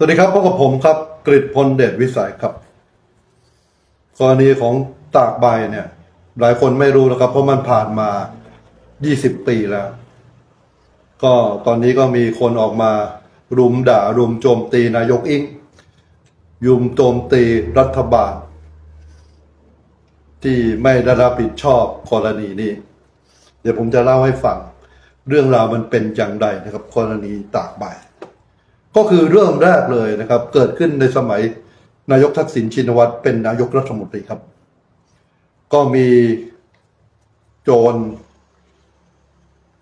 สวัสดีครับพบกับผมครับกริตพลเดชวิสัยครับ กรณีของตากใบเนี่ย หลายคนไม่รู้แล้วครับ เพราะมันผ่านมา 20 ปีแล้ว ก็ตอนนี้ก็มีคนออกมารุมด่ารุมโจมตีนายกอิงยุมโจมตีรัฐบาล ที่ไม่ได้รับผิดชอบกรณีนี้ เดี๋ยวผมจะเล่าให้ฟัง เรื่องราวมันเป็นอย่างไรนะครับ กรณีตากใบ ก็คือเริ่มแรกเลยนะครับ เกิดขึ้นในสมัยนายกทักษิณชินวัตรเป็นนายกรัฐมนตรีครับ ก็มีโจร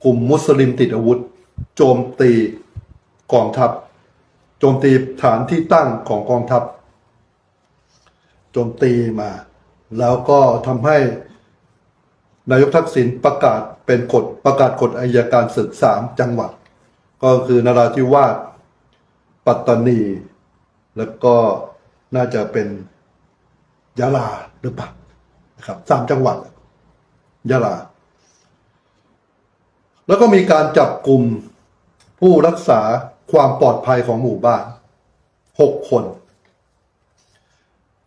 กลุ่มมุสลิมติดอาวุธ โจมตีกองทัพ โจมตีฐานที่ตั้งของกองทัพ โจมตีมา แล้วก็ทำให้นายกทักษิณประกาศเป็นกฎประกาศกฎอายการศึกสามจังหวัด ก็คือนราธิวาส ปัตตานี แล้วก็น่าจะเป็นยะลาหรือเปล่านะครับสามจังหวัดยะลา แล้วก็มีการจับกลุ่มผู้รักษาความปลอดภัยของหมู่บ้านหกคน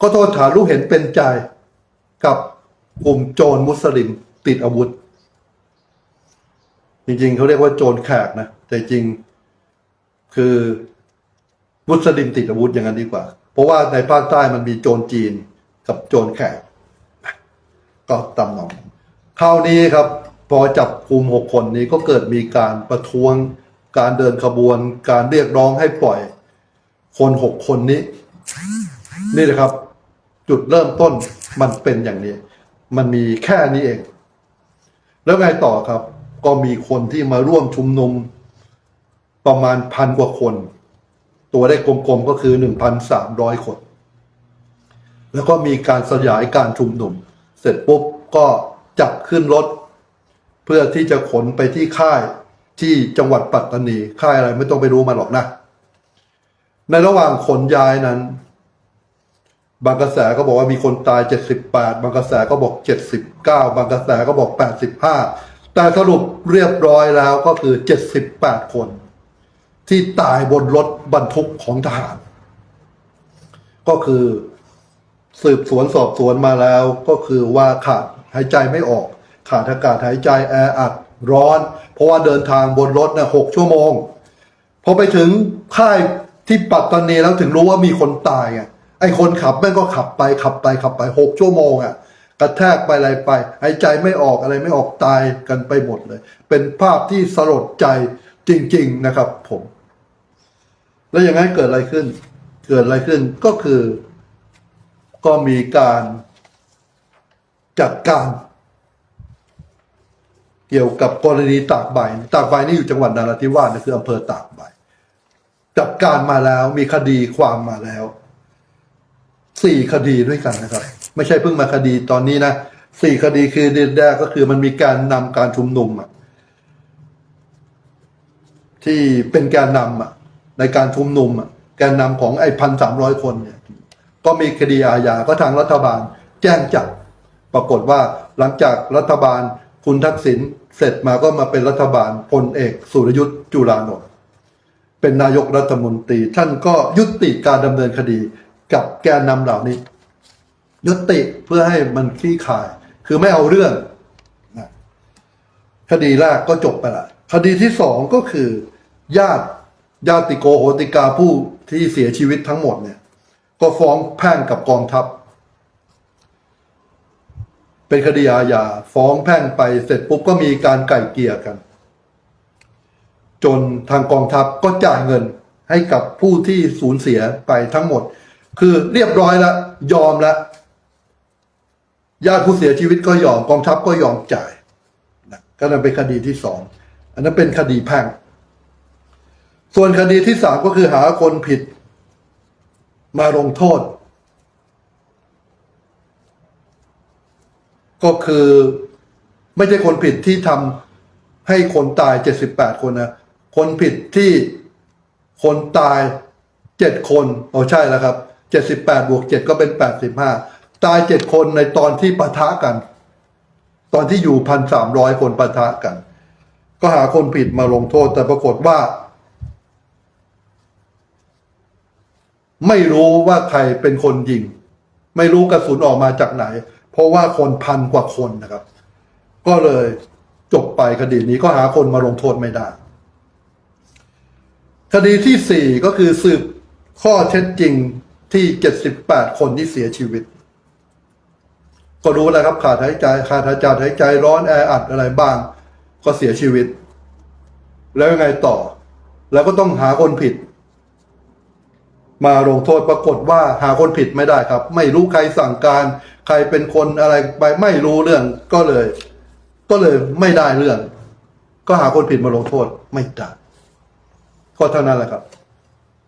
ก็โทษฐานรู้เห็นเป็นใจกับกลุ่มโจรมุสลิมติดอาวุธ จริงๆเขาเรียกว่าโจรแขกนะ แต่จริงคือ มุสลิมติดอาวุธอย่างนั้นดีกว่า เพราะว่าในภาคใต้มันมีโจรจีนกับโจรแขกก็ตำหนองคราวนี้ครับ พอจับกลุ่มหกคนนี้ก็เกิดมีการประท้วง การเดินขบวน การเรียกร้องให้ปล่อย คนหกคนนี้ นี่แหละครับ จุดเริ่มต้นมันเป็นอย่างนี้ มันมีแค่นี้เอง แล้วไงต่อครับ ก็มีคนที่มาร่วมชุมนุมประมาณพันกว่าคน ตัวได้กลมๆก็คือหนึ่งพันสามร้อยคน แล้วก็มีการสยายการชุมนุม เสร็จปุ๊บก็จับขึ้นรถ เพื่อที่จะขนไปที่ค่ายที่จังหวัดปัตตานี ค่ายอะไรไม่ต้องไปรู้มาหรอกนะ ในระหว่างขนย้ายนั้น บางกระแสก็บอกว่ามีคนตาย 78 บางกระแสก็บอก 79 บางกระแสก็บอก 85 แต่สรุปเรียบร้อยแล้วก็คือ 78 คน ที่ตายบนรถบรรทุกของทหาร ก็คือสืบสวนสอบสวนมาแล้วก็คือว่าขาดหายใจไม่ออก ขาดอากาศหายใจแออัดร้อน เพราะว่าเดินทางบนรถนี่ยหกชั่วโมงพอไปถึงค่ายที่ปัตตานีแล้วถึงรู้ว่ามีคนตายไงไอ้คนขับแม่งก็ขับไปขับไปขับไปหกชั่วโมงอะกระแทกไปอะไรไปหายใจไม่ออกอะไรไม่ออกตายกันไปหมดเลย เป็นภาพที่สลดใจจริง ๆ นะครับผม แล้วอย่างนั้นเกิดอะไรขึ้น เกิดอะไรขึ้นก็คือ ก็มีการจัดการ เกี่ยวกับกรณีตากใบ ตากใบนี่อยู่จังหวัดนราธิวาสนะคืออำเภอตากใบ จัดการมาแล้วมีคดีความมาแล้วสี่คดีด้วยกันนะครับ ไม่ใช่เพิ่งมาคดีตอนนี้นะสี่คดีคือเดือนแรกก็คือมันมีการนำการชุมนุมที่เป็นแกนนำอะ ในการชุมนุมแกนนำของไอ้พันสามร้อยคนเนี่ยก็มีคดีอาญาก็ทางรัฐบาลแจ้งจับปรากฏว่าหลังจากรัฐบาลคุณทักษิณเสร็จมาก็มาเป็นรัฐบาลพลเอกสุรยุทธ์จุลานนท์เป็นนายกรัฐมนตรี ท่านก็ยุติการดำเนินคดีกับแกนนำเหล่านี้ ยุติเพื่อให้มันคลี่คลาย คือไม่เอาเรื่องคดีแรกก็จบไปละคดีที่สองก็คือญาติ ญาติโกโหติกาผู้ที่เสียชีวิตทั้งหมดเนี่ย ก็ฟ้องแพ่งกับกองทัพ เป็นคดีอาญาฟ้องแพ่งไปเสร็จปุ๊บก็มีการไก่เกลี่ยกัน จนทางกองทัพก็จ่ายเงินให้กับผู้ที่สูญเสียไปทั้งหมด คือเรียบร้อยแล้วยอมแล้วญาติผู้เสียชีวิตก็ยอมกองทัพก็ยอมจ่ายนะก็นั่นเป็นคดีที่สอง อันนั้นเป็นคดีแพ่ง ส่วนคดีที่สามก็คือหาคนผิด มาลงโทษ ก็คือไม่ใช่คนผิดที่ทำให้คนตายเจ็ดสิบแปดคนนะ คนผิดที่คนตายเจ็ดคนโอ้ใช่แล้วครับเจ็ดสิบแปดบวกเจ็ดก็เป็นแปดสิบห้าตายเจ็ดคนในตอนที่ปะทะกัน ตอนที่อยู่พันสามร้อยคนปะทะกัน ก็หาคนผิดมาลงโทษแต่ปรากฏว่า ไม่รู้ว่าใครเป็นคนยิง ไม่รู้กระสุนออกมาจากไหน เพราะว่าคนพันกว่าคนนะครับ ก็เลยจบไปคดีนี้ก็หาคนมาลงโทษไม่ได้ คดีที่สี่ก็คือสืบข้อเท็จจริงที่เจ็ดสิบแปดคนที่เสียชีวิต ก็รู้แล้วครับขาดหายใจขาดหายใจหายใจร้อนแออัดอะไรบ้าง ก็เสียชีวิต แล้วยังไงต่อ แล้วก็ต้องหาคนผิด มาลงโทษปรากฏว่าหาคนผิดไม่ได้ครับ ไม่รู้ใครสั่งการ ใครเป็นคนอะไรไปไม่รู้เรื่องก็เลย ก็เลยไม่ได้เรื่อง ก็หาคนผิดมาลงโทษไม่ได้ก็เท่านั้นแหละครับ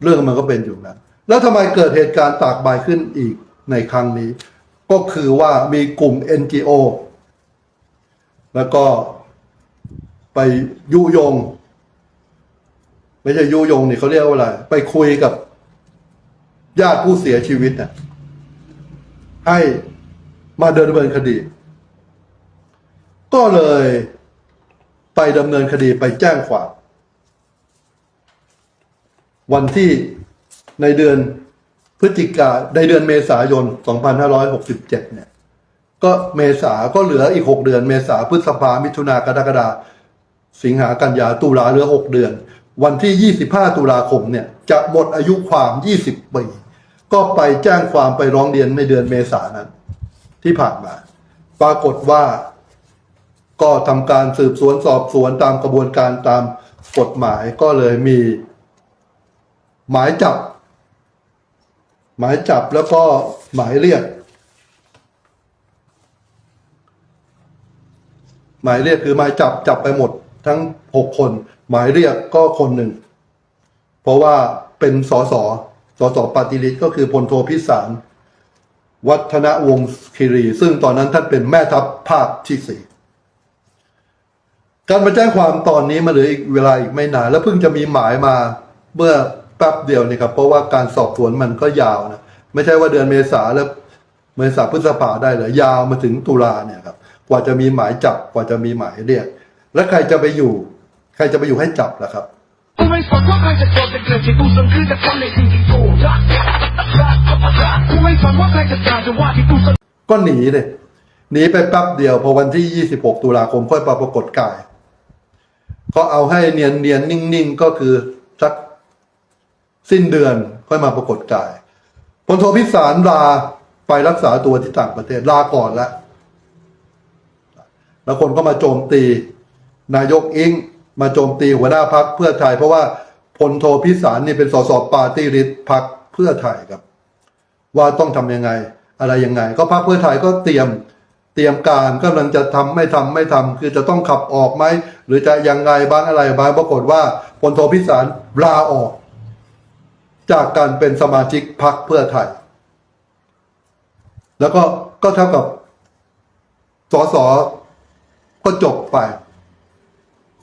เรื่องมันก็เป็นอยู่นั้นแล้วทำไมเกิดเหตุการณ์ตากใบขึ้นอีกในครั้งนี้ ก็คือว่ามีกลุ่ม NGO แล้วก็ไปยุยง ไม่ใช่ยุยงนี่เขาเรียกว่าอะไร ไปคุยกับ ญาติผู้เสียชีวิตน่ะให้มาเดินดำเนินคดี ก็เลยไปดำเนินคดีไปแจ้งความ วันที่ในเดือนพฤศจิกาในเดือนเมษายน 2567 เนี่ย ก็เมษาก็เหลืออีก 6 เดือน เมษาพฤษภามิถุนากรกฎาสิงหากันยาตุลาเหลือ 6 เดือน วันที่ 25 ตุลาคมเนี่ยจะหมดอายุความ 20 ปี ก็ไปแจ้งความไปร้องเรียนในเดือนเมษานั้น ที่ผ่านมา ปรากฏว่า ก็ทำการสืบสวนสอบสวนตามกระบวนการตามกฎหมายก็เลยมี หมายจับ หมายจับแล้วก็หมายเรียก หมายเรียกคือหมายจับจับไปหมดทั้งหกคน หมายเรียกก็คนหนึ่ง เพราะว่าเป็นสสสสปฏิริษก็คือพลโทพิสาร วัฒนวงศ์คีรี ซึ่งตอนนั้นท่านเป็นแม่ทัพภาคที่สี่การมาแจ้งความตอนนี้มาเหลืออีกเวลาอีกไม่นาน แล้วเพิ่งจะมีหมายมาเมื่อแป๊บเดียวนี่ครับ เพราะว่าการสอบสวนมันก็ยาวนะไม่ใช่ว่าเดือนเมษาแล้วเมษาพฤษภาได้เลยยาวมาถึงตุลาเนี่ยครับ กว่าจะมีหมายจับกว่าจะมีหมายเรียก แล้วใครจะไปอยู่ ใครจะไปอยู่ให้จับล่ะครับกูไม่สนว่าใครจะโดนจะเกิดที่กูสนคือจะทำในสิ่งที่กูรักกูไม่สนว่าใครจะด่าจะว่าที่กูสนก็หนีเลยหนีไปแป๊บเดียวพอวันที่ 26 ตุลาคมค่อยปรากฏกายก็เอาให้เนียนเนียนนิ่งๆ ก็คือสักสิ้นเดือนค่อยมาปรากฏกายพลโทพิสารลาไปรักษาตัวที่ต่างประเทศลาก่อนแล้วแล้วคนก็มาโจมตี นายกอิง มาโจมตีหัวหน้าพักเพื่อไทย เพราะว่าพลโทพิสารนี่เป็นสสปาร์ตี้ลิสต์พักเพื่อไทยครับ ว่าต้องทำยังไง อะไรยังไง ก็พรรคเพื่อไทยก็เตรียมเตรียมการกำลังจะทำไม่ทำไม่ทำคือจะต้องขับออกไหมหรือจะยังไงบ้างอะไรบ้างปรากฏว่าพลโทพิสารลาออก จากการเป็นสมาชิกพรรคเพื่อไทย แล้วก็ก็เท่ากับสสก็จบไป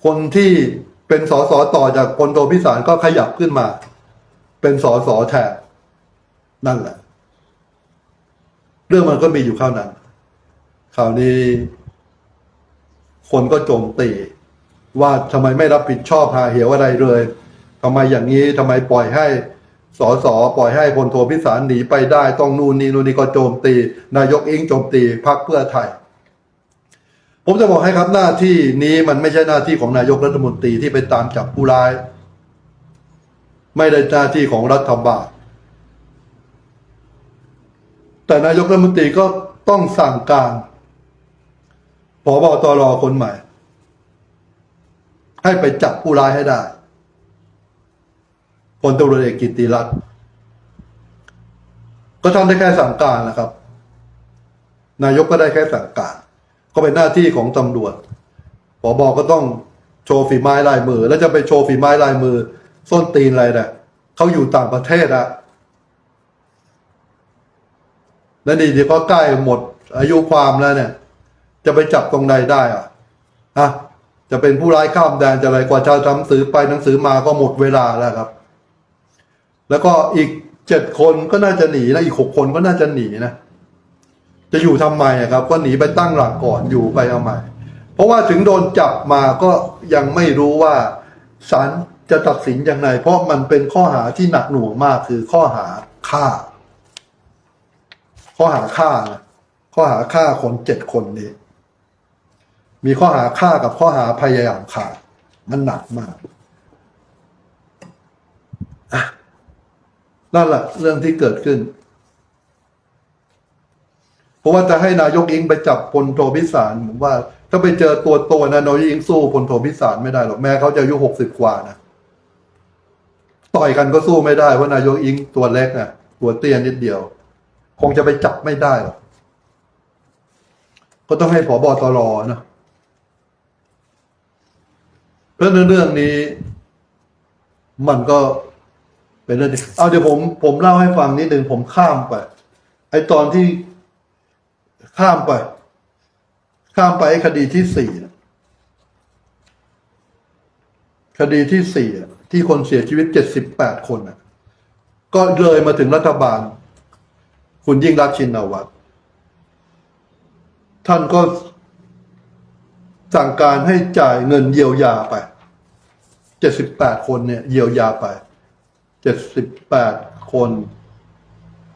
คนที่เป็นสสต่อจากพลโทพิสารก็ขยับขึ้นมา เป็นสสแทนนั่นแหละ เรื่องมันก็มีอยู่ข้าวนั้นข่าวนี้ คนก็โจมตีว่าทำไมไม่รับผิดชอบหาเหวอะไรเลยทำไมอย่างนี้ทำไมปล่อยให้สอสอปล่อยให้พลโทพิสารหนีไปได้ ต้องนู่นนี่นู่นนี่ก็โจมตี นายกเองโจมตีพรรคเพื่อไทย ผมจะบอกให้ครับหน้าที่นี้มันไม่ใช่หน้าที่ของนายกรัฐมนตรีที่ไปตามจับผู้ร้าย ไม่ได้หน้าที่ของรัฐบาลแต่นายกรัฐมนตรีก็ต้องสั่งการผบตรคนใหม่ ให้ไปจับผู้ร้ายให้ได้พลตำรวจเอกกิติรัตน์ก็ทำได้แค่สั่งการนะครับ นายกก็ได้แค่สั่งการ ก็เป็นหน้าที่ของตำรวจผบก็ต้องโชว์ฝีไม้ลายมือ แล้วจะไปโชว์ฝีไม้ลายมือ ส้นตีนอะไรเนี่ยเขาอยู่ต่างประเทศอะแล้วนี่ที่ก็ใกล้หมด อายุความแล้วเนี่ย จะไปจับตรงใดได้อะฮะจะเป็นผู้ร้ายข้ามแดนจะอะไรกว่าจะทำสือไปหนังสือมาก็หมดเวลาแล้วครับ แล้วก็อีกเจ็ดคนก็น่าจะหนีนะอีกหกคนก็น่าจะหนีนะ จะอยู่ทำไมครับ ก็หนีไปตั้งหลักก่อนอยู่ไปทำไม เพราะว่าถึงโดนจับมาก็ยังไม่รู้ว่าศาลจะตัดสินยังไงเพราะมันเป็นข้อหาที่หนักหน่วงมากคือข้อหาฆ่า ข้อหาฆ่านะข้อหาฆ่าคนเจ็ดคนนี้ มีข้อหาฆ่ากับข้อหาพยายามฆ่า มันหนักมากนั่นแหละเรื่องที่เกิดขึ้น เพราะว่าจะให้นายกอิงไปจับพลโทพิสารผมว่า ถ้าไปเจอตัวโตนะนายกอิงสู้พลโทพิสารไม่ได้หรอกแม้เขาจะอายุหกสิบกว่านะต่อยกันก็สู้ไม่ได้เพราะนายกอิงตัวเล็กนะตัวเตี้ยนิดเดียว คงจะไปจับไม่ได้หรอกก็ต้องให้ผอบอตรนะเพราะเรื่องนี้ มันก็เป็นเรื่องเอาเดี๋ยวผม ผมเล่าให้ฟังนิดหนึ่งผมข้ามไปไอตอนที่ ข้ามไป ข้ามไปคดีที่สี่คดีที่สี่ที่คนเสียชีวิตเจ็ดสิบแปดคนก็เลยมาถึงรัฐบาล คุณยิ่งรักชินวัตรท่านก็สั่งการให้จ่ายเงินเยียวยาไป เจ็ดสิบแปดคนเนี่ย เยียวยาไป เจ็ดสิบแปดคน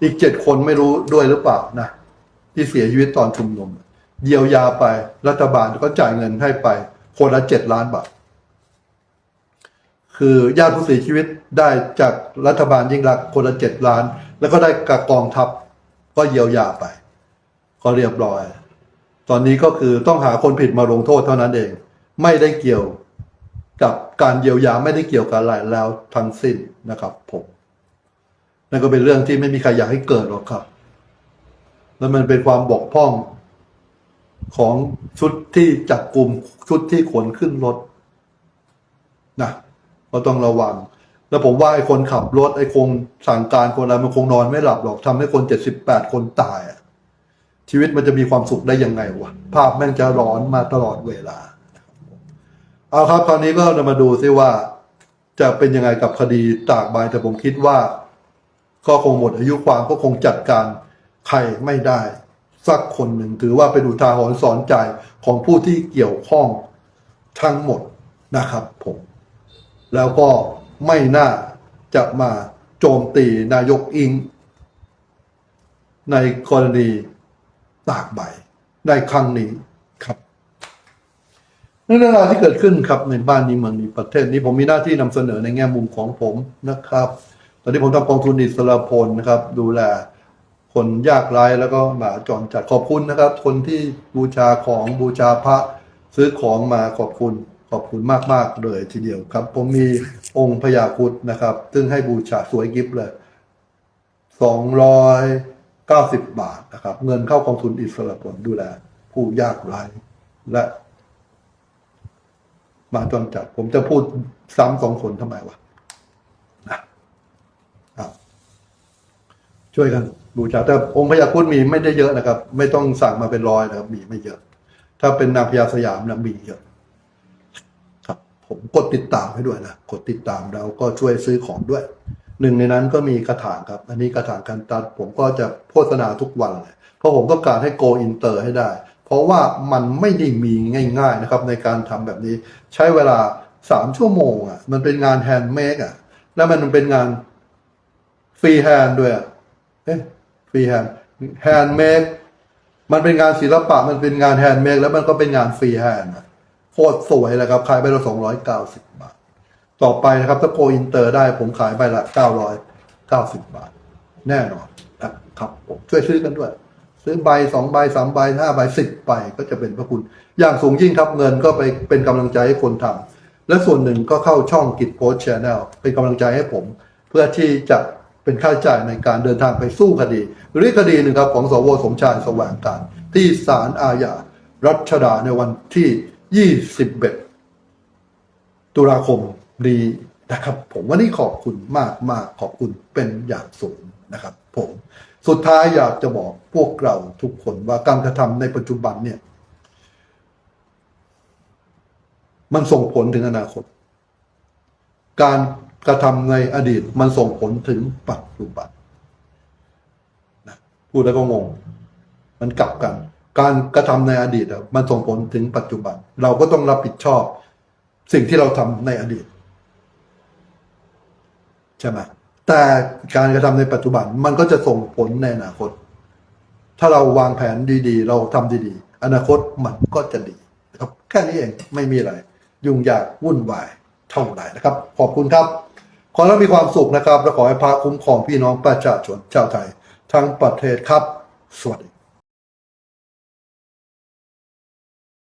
อีกเจ็ดคนไม่รู้ด้วยหรือเปล่านะ ที่เสียชีวิตตอนชุมนุมเยียวยาไปรัฐบาลก็จ่ายเงินให้ไป คนละเจ็ดล้านบาท คือญาติผู้เสียชีวิตได้จากรัฐบาลยิ่งรักคนละเจ็ดล้าน แล้วก็ได้กับกองทัพก็เยียวยาไป ก็เรียบร้อย ตอนนี้ก็คือต้องหาคนผิดมาลงโทษเท่านั้นเอง ไม่ได้เกี่ยวกับการเยียวยาไม่ได้เกี่ยวกับอะไรแล้วทั้งสิ้นนะครับผมนั่นก็เป็นเรื่องที่ไม่มีใครอยากให้เกิดหรอกครับ แล้วมันเป็นความบกพร่องของชุดที่จับกลุ่มชุดที่ขนขึ้นรถนะก็ต้องระวัง แล้วผมว่าไอ้คนขับรถไอ้คงสั่งการคนอะไรมันคงนอนไม่หลับหรอกทำให้คนเจ็ดสิบแปดคนตายอะชีวิตมันจะมีความสุขได้ยังไงวะภาพแม่งจะร้อนมาตลอดเวลา เอาครับ คราวนี้ก็จะมาดูซิว่า จะเป็นยังไงกับคดีตากใบแต่ผมคิดว่า ก็คงหมดอายุความก็คงจัดการ ใครไม่ได้ สักคนหนึ่งถือว่าเป็นอุทาหรณ์สอนใจของผู้ที่เกี่ยวข้องทั้งหมดนะครับผม แล้วก็ไม่น่าจะมาโจมตีนายกอิง ในกรณีตากใบในครั้งนี้ครับเรื่องราวที่เกิดขึ้นครับในบ้านนี้เมืองนี้ประเทศนี้ผมมีหน้าที่นำเสนอในแง่มุมของผมนะครับ ตอนนี้ผมทำกองทุนอิสระพลนะครับ ดูแล คนยากไร้แล้วก็หมาจรจัดขอบคุณนะครับ คนที่บูชาของบูชาพระซื้อของมาขอบคุณขอบคุณมากๆเลยทีเดียวครับ ผมมีองค์พญาครุดนะครับ ซึ่งให้บูชาสวยกิฟเลยสองร้อยเก้าสิบบาทนะครับ เงินเข้ากองทุนอิสระผลดูแล ผู้ยากไร้และมาจรจัด ผมจะพูดซ้ำสองคนทำไมวะนะช่วยกัน บูชาแต่องค์พญาครุดมีไม่ได้เยอะนะครับ ไม่ต้องสั่งมาเป็นร้อยนะครับ มีไม่เยอะ ถ้าเป็นนางพญาสยามนะมีเยอะ ครับ ผมกดติดตามให้ด้วยนะกดติดตามแล้วก็ช่วยซื้อของด้วย หนึ่งในนั้นก็มีกระถางครับ อันนี้กระถางการตัด ผมก็จะโฆษณาทุกวันเลยเพราะผมต้องการให้โกอินเตอร์ให้ได้ เพราะว่ามันไม่ได้มีง่าย ๆนะครับ ในการทำแบบนี้ ใช้เวลาสามชั่วโมงอะ มันเป็นงานแฮนด์เมดอะ แล้วมันเป็นงานฟรีแฮนด์ด้วยอะเอ๊ะ ฟรีแฮนด์แฮนด์เมดมันเป็นงานศิลปะมันเป็นงานแฮนด์เมดแล้วมันก็เป็นงานฟรีแฮนด์โคตรสวยเลยครับขายไปละสองร้อยเก้าสิบบาท ต่อไปนะครับถ้าโกอินเตอร์ได้ผมขายไปละเก้าร้อยเก้าสิบบาท แน่นอนนะครับผมช่วยซื้อกันด้วย ซื้อใบสองใบสามใบห้าใบสิบใบก็จะเป็นพระคุณ อย่างสูงยิ่งครับเงินก็ไปเป็นกำลังใจให้คนทำและส่วนหนึ่งก็เข้าช่องกิจโพสชแนลเป็นกำลังใจให้ผม เพื่อที่จะ เป็นค่าใช้จ่ายในการเดินทางไปสู้คดีหรือคดีหนึ่งครับของสวสมชายสว่างการ ที่ศาลอาญารัชดาในวันที่ 21 ตุลาคมนี้นะครับ ผมวันนี้ขอบคุณมากมากขอบคุณเป็นอย่างสูงนะครับผมสุดท้ายอยากจะบอกพวกเราทุกคนว่าการกระทำในปัจจุบันเนี่ย มันส่งผลถึงอนาคต การ กระทำในอดีตมันส่งผลถึงปัจจุบันนะพูดแล้วก็งง มันกลับกัน การกระทำในอดีตมันส่งผลถึงปัจจุบัน เราก็ต้องรับผิดชอบ สิ่งที่เราทำในอดีตใช่ไหมแต่แต่การกระทำในปัจจุบันมันก็จะส่งผลในอนาคต ถ้าเราวางแผนดีๆ เราทำดีๆ อนาคตมันก็จะดีนะครับ แค่นี้เองไม่มีอะไร ยุ่งยากวุ่นวายเท่าไหร่นะครับ ขอบคุณครับ ขอให้มีความสุขนะครับ และขอให้พระคุ้มครองพี่น้องประชาชนชาวไทย ทั้งประเทศครับ สวัสดี